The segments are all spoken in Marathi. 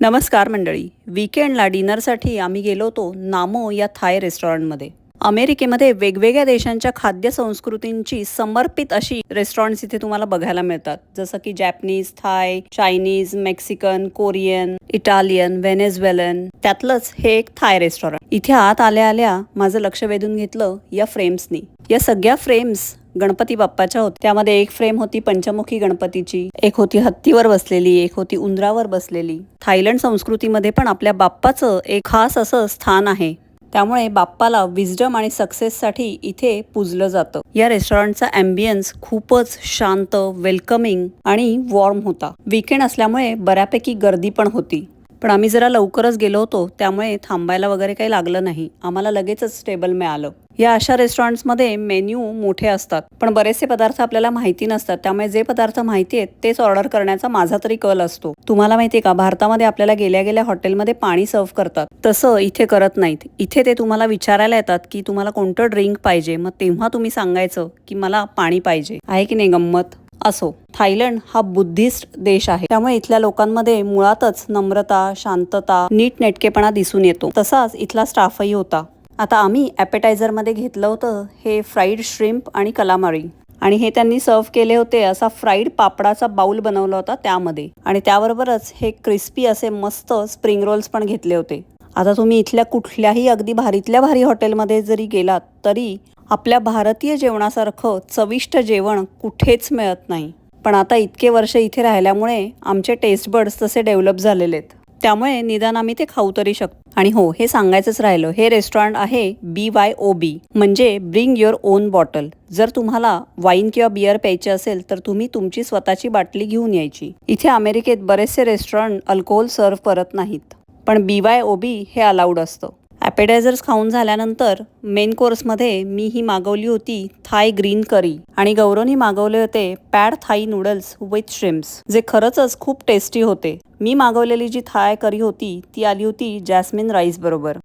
नमस्कार मंडळी. विकेंडला डिनरसाठी आम्ही गेलो होतो नामो या थाय रेस्टॉरंटमध्ये अमेरिकेमध्ये वेगवेगळ्या देशांच्या खाद्य संस्कृतींची समर्पित अशी रेस्टॉरंट्स इथे तुम्हाला बघायला मिळतात. जसं की Japanese Thai Chinese Mexican Korean Italian Venezuelan त्यातलंच हे एक थाय रेस्टॉरंट इथे आत आल्या आल्या माझं लक्ष वेधून घेतलं या फ्रेम्सनी या सगळ्या फ्रेम्स गणपती बाप्पाच्या होत्या त्यामध्ये एक फ्रेम होती पंचमुखी गणपतीची. एक होती हत्तीवर बसलेली एक होती उंदरावर बसलेली. थायलंड संस्कृतीमध्ये पण आपल्या बाप्पाचं एक खास असं स्थान आहे. त्यामुळे बाप्पाला विजडम आणि सक्सेससाठी इथे पूजलं जातं. या रेस्टॉरंटचा अँबियन्स खूपच शांत वेलकमिंग आणि वॉर्म होता. विकेंड असल्यामुळे बऱ्यापैकी गर्दी पण होती. पण आम्ही जरा लवकरच गेलो होतो त्यामुळे थांबायला वगैरे काही लागलं नाही. आम्हाला लगेचच टेबल मिळालं. या अशा रेस्टॉरंट्समध्ये मेन्यू मोठे असतात पण बरेचसे पदार्थ आपल्याला माहिती नसतात. त्यामुळे जे पदार्थ माहिती आहेत तेच ऑर्डर करण्याचा माझा तरी कल असतो. तुम्हाला माहितीये का भारतामध्ये आपल्याला गेल्या गेल्या हॉटेलमध्ये पाणी सर्व करतात. तसं इथे करत नाहीत. इथे ते तुम्हाला विचारायला येतात की तुम्हाला कोणतं ड्रिंक पाहिजे. मग तेव्हा तुम्ही सांगायचं की मला पाणी पाहिजे. आहे की नाही गंमत? असो. थायलंड हा बुद्धिस्ट देश आहे. त्यामुळे इथल्या लोकांमध्ये मुळातच नम्रता शांतता नीट नेटकेपणा दिसून येतो. तसाच इथला स्टाफही होता. आता आम्ही ॲपेटायझरमध्ये घेतलं होतं हे फ्राईड श्रिम्प आणि कलामारी आणि हे त्यांनी सर्व केले होते असा फ्राईड पापडाचा बाउल बनवला होता त्यामध्ये. आणि त्याबरोबरच हे क्रिस्पी असे मस्त स्प्रिंग रोल्स पण घेतले होते. आता तुम्ही इथल्या कुठल्याही अगदी भारीतल्या भारी हॉटेलमध्ये जरी गेलात तरी आपल्या भारतीय जेवणासारखं चविष्ट जेवण कुठेच मिळत नाही. पण आता इतके वर्ष इथे राहिल्यामुळे आमचे टेस्ट बर्ड्स तसे डेव्हलप झालेले आहेत. त्यामुळे निदान आम्ही ते खाऊ तरी शकतो. आणि हो हे सांगायचंच राहिलं हे रेस्टॉरंट आहे बी वाय ओ बी म्हणजे ब्रिंग युअर ओन बॉटल जर तुम्हाला वाईन किंवा बियर प्यायचे असेल तर तुम्ही तुमची स्वतःची बाटली घेऊन यायची. इथे अमेरिकेत बरेचसे रेस्टॉरंट अल्कोहोल सर्व करत नाहीत. पण बी वाय ओ बी हे अलाउड असतं. ॲपेटायझर्स खाऊन झाल्यानंतर मेन कोर्समध्ये मी ही मागवली होती थाय ग्रीन करी आणि गौरवनी मागवले होते pad Thai noodles with shrimps जे खरंच खूप टेस्टी होते. मी मागवलेली जी थाय करी होती ती आली होती जॅस्मिन राईस बरोबर.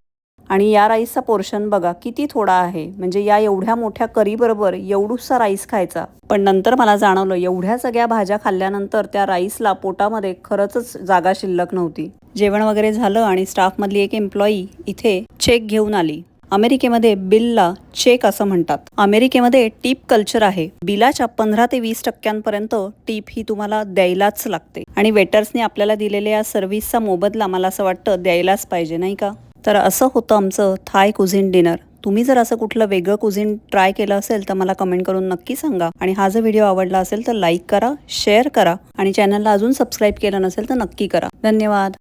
आणि या राईसचा पोर्शन बघा किती थोडा आहे. म्हणजे या एवढ्या मोठ्या करीबरोबर एवढूसा राईस खायचा. पण नंतर मला जाणवलं एवढ्या सगळ्या भाज्या खाल्ल्यानंतर त्या राईसला पोटामध्ये खरंच जागा शिल्लक नव्हती. जेवण वगैरे झालं आणि स्टाफमधली एक एम्प्लॉई इथे चेक घेऊन आली. अमेरिकेमध्ये बिलला चेक असं म्हणतात. अमेरिकेमध्ये टीप कल्चर आहे. बिलाच्या पंधरा ते वीस टक्क्यांपर्यंत टीप ही तुम्हाला द्यायलाच लागते. आणि वेटर्सने आपल्याला दिलेल्या या सर्व्हिसचा मोबदला मला असं वाटतं द्यायलाच पाहिजे नाही का? तर असं होतं आमचं थाय कुझिन डिनर. तुम्ही जर असं कुठलं वेगळं कुझिन ट्राय केलं असेल तर मला कमेंट करून नक्की सांगा. आणि हा जर व्हिडिओ आवडला असेल तर लाईक करा शेअर करा आणि चॅनलला अजून सबस्क्राईब केलं नसेल तर नक्की करा. धन्यवाद.